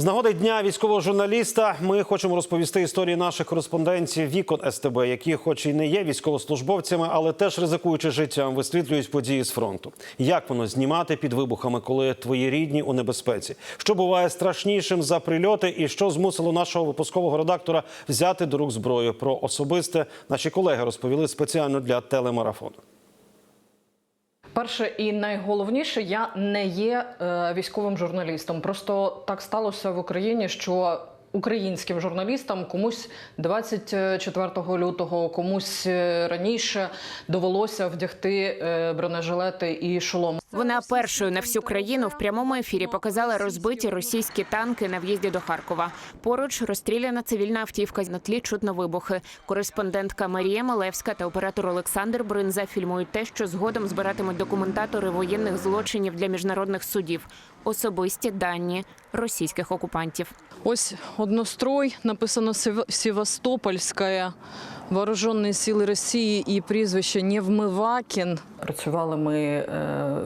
З нагоди дня військового журналіста ми хочемо розповісти історії наших кореспондентів вікон СТБ, які, хоч і не є військовослужбовцями, але теж ризикуючи життям, висвітлюють події з фронту. Як воно знімати під вибухами, коли твої рідні у небезпеці? Що буває страшнішим за прильоти, і що змусило нашого випускового редактора взяти до рук зброю? Про особисте наші колеги розповіли спеціально для телемарафону. Перше і найголовніше, я не є е, військовим журналістом. Просто так сталося в Україні, що українським журналістам комусь 24 лютого, комусь е, раніше довелося вдягти е, бронежилети і шолом. Вона першою на всю країну в прямому ефірі показала розбиті російські танки на в'їзді до Харкова. Поруч розстріляна цивільна автівка. На тлі чутно вибухи. Кореспондентка Марія Малевська та оператор Олександр Бринза фільмують те, що згодом збиратимуть документатори воєнних злочинів для міжнародних судів. Особисті дані російських окупантів. Ось однострой написано Севастопольська. Вооружені сили Росії і прізвище Невмивакін. Працювали ми е,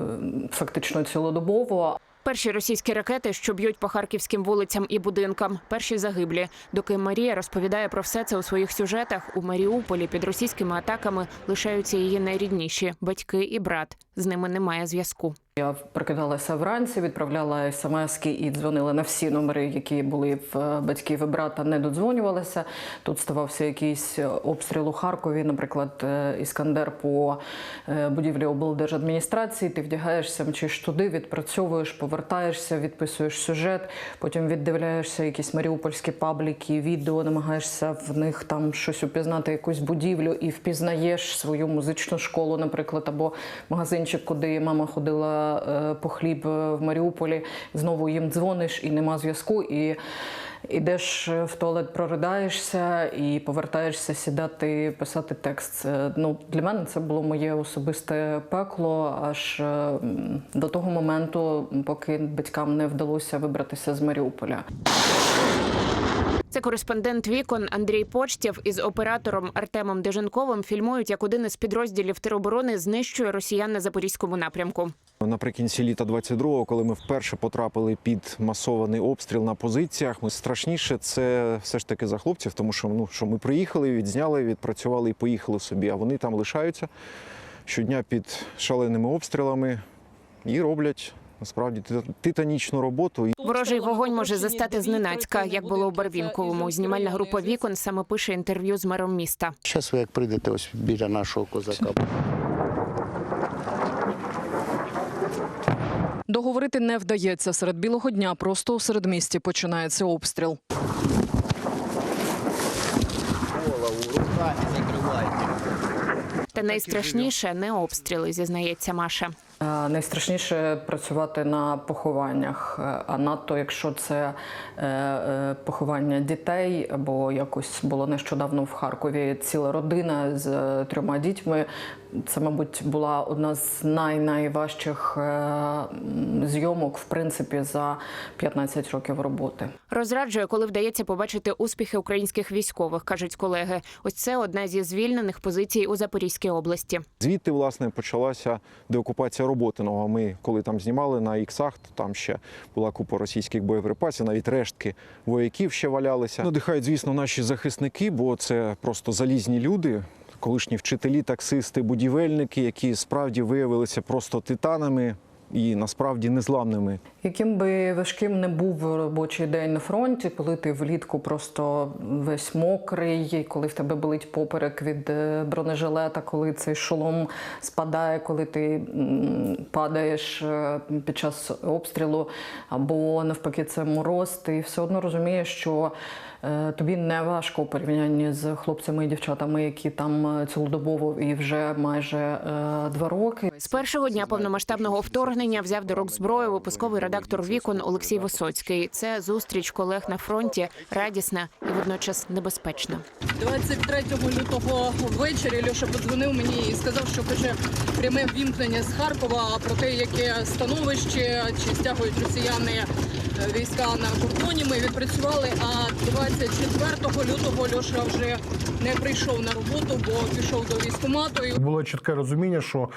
фактично цілодобово. Перші російські ракети, що б'ють по харківським вулицям і будинкам, перші загиблі. Доки Марія розповідає про все це у своїх сюжетах, у Маріуполі під російськими атаками лишаються її найрідніші батьки і брат. З ними немає зв'язку. Я прокидалася вранці, відправляла смски і дзвонила на всі номери, які були в батьків і брата, не додзвонювалися. Тут ставався якийсь обстріл у Харкові, наприклад, е, іскандер по е, будівлі облдержадміністрації. Ти вдягаєшся, мчиш туди, відпрацьовуєш, повертаєшся, відписуєш сюжет, потім віддивляєшся якісь маріупольські пабліки, відео, намагаєшся в них там щось упізнати, якусь будівлю, і впізнаєш свою музичну школу, наприклад, або магазинчик, куди мама ходила е, по хліб е, в Маріуполі. Знову їм дзвониш і нема зв'язку. І Ідеш в туалет, проридаєшся і повертаєшся сідати, писати текст. Це, Ну, для мене це було моє особисте пекло аж е, до того моменту, поки батькам не вдалося вибратися з Маріуполя. Це кореспондент вікон Андрій Почтєв із оператором Артемом Деженковим фільмують, як один із підрозділів тероборони знищує росіян на запорізькому напрямку. Наприкінці літа 22-го, коли ми вперше потрапили під масований обстріл на позиціях, ми страшніше це все ж таки за хлопців, тому що ну що ми приїхали, відзняли, відпрацювали і поїхали собі. А вони там лишаються щодня під шаленими обстрілами і роблять насправді тит- титанічну роботу. Ворожий вогонь може застати зненацька, як було у Барвінковому. Знімальна група вікон саме пише інтерв'ю з мером міста. Зараз ви як прийдете ось біля нашого козака. Договорити не вдається. Серед білого дня просто у середмісті починається обстріл. Та найстрашніше не обстріли, зізнається Маша. Е, Найстрашніше працювати на похованнях, е, а надто якщо це е, поховання дітей, або якось було нещодавно в Харкові ціла родина з трьома дітьми. Це, мабуть, була одна з най-найважчих зйомок, в принципі, за 15 років роботи. Розраджує, коли вдається побачити успіхи українських військових, кажуть колеги. Ось це одна зі звільнених позицій у Запорізькій області. звідти власне почалася деокупація Роботиного. Ми коли там знімали на іксах, то там ще була купа російських боєприпасів, навіть рештки вояків ще валялися. Надихають, звісно, наші захисники, бо це просто залізні люди. Колишні вчителі, таксисти, будівельники, які справді виявилися просто титанами і насправді незламними. Яким би важким не був робочий день на фронті, коли ти влітку просто весь мокрий, коли в тебе болить поперек від е, бронежилета, коли цей шолом спадає, коли ти падаєш е, під час обстрілу, або навпаки, це мороз, ти все одно розумієш, що е, тобі не важко у порівнянні з хлопцями і дівчатами, які там цілодобово і вже майже два роки. З першого дня повномасштабного вторгнення взяв до рук зброю випусковий редактор вікон Олексій Висоцький. Це зустріч колег на фронті, радісна і водночас небезпечна. 23 лютого ввечері Льоша подзвонив мені і сказав, що хоче пряме ввімкнення з Харкова про те, яке становище чи стягують росіяни е, війська на кордоні. Ми відпрацювали. А 24 лютого Льоша вже не прийшов на роботу, бо пішов до військкомату. Було чітке розуміння, що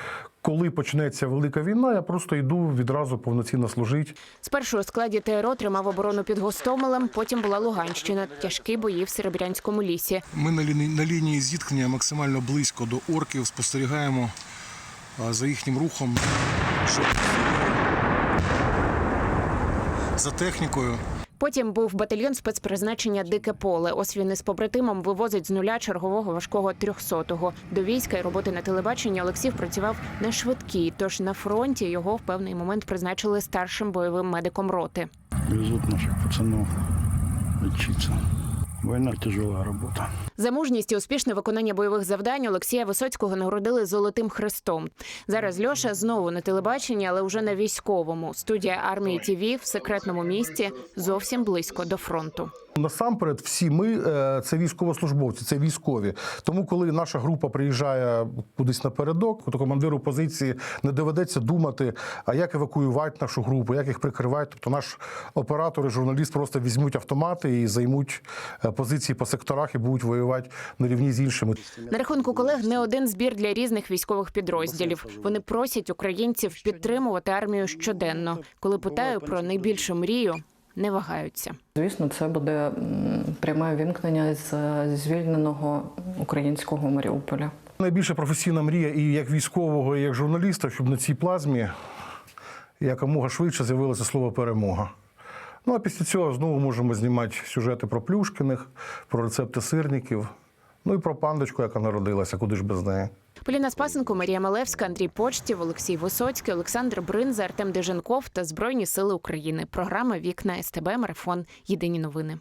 коли почнеться велика війна, я просто йду відразу повноцінно служити. Спершу у складі ТРО тримав оборону під Гостомелем, потім була Луганщина, тяжкі бої в Серебрянському лісі. Ми на лінії, на лінії зіткнення максимально близько до орків, спостерігаємо а, за їхнім рухом. За технікою. Потім був батальйон спецпризначення Дике поле. Ось він із побратимом вивозить з нуля чергового важкого трьохсотого. До війська і роботи на телебаченні Олексій працював на швидкій. Тож на фронті його в певний момент призначили старшим бойовим медиком роти. Везуть наших пацанов лечиться. Війна тяжела робота. За мужність і успішне виконання бойових завдань Олексія Висоцького нагородили золотим хрестом. Зараз Льоша знову на телебаченні, але вже на військовому. Студія армії ТІВІ в секретному місті зовсім близько до фронту. Насамперед, всі ми е, це військовослужбовці, це військові. Тому, коли наша група приїжджає кудись напередок, то командиру позиції не доведеться думати, а як евакуювати нашу групу, як їх прикривати. Тобто наш оператор і журналіст просто візьмуть автомати і займуть е, позиції по секторах і будуть воювати на рівні з іншими. На рахунку колег не один збір для різних військових підрозділів. Вони просять українців підтримувати армію щоденно. Коли питаю про найбільшу мрію, не вагаються. Звісно, це буде пряме вімкнення з звільненого українського Маріуполя. Найбільша професійна мрія і як військового, і як журналіста, щоб на цій плазмі якомога швидше з'явилося слово перемога. Ну а після цього знову можемо знімати сюжети про Плюшкиних, про рецепти сирників, ну і про пандочку, яка народилася, куди ж без неї. Поліна Спасенко, Марія Малевська, Андрій Почтів, Олексій Висоцький, Олександр Бринза, Артем Деженков та Збройні Сили України. Програма Вікна СТБ Марафон. Єдині новини.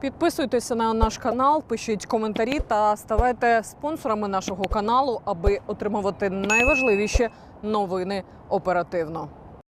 Підписуйтеся на наш канал, пишіть коментарі та ставайте спонсорами нашого каналу, аби отримувати найважливіші новини оперативно.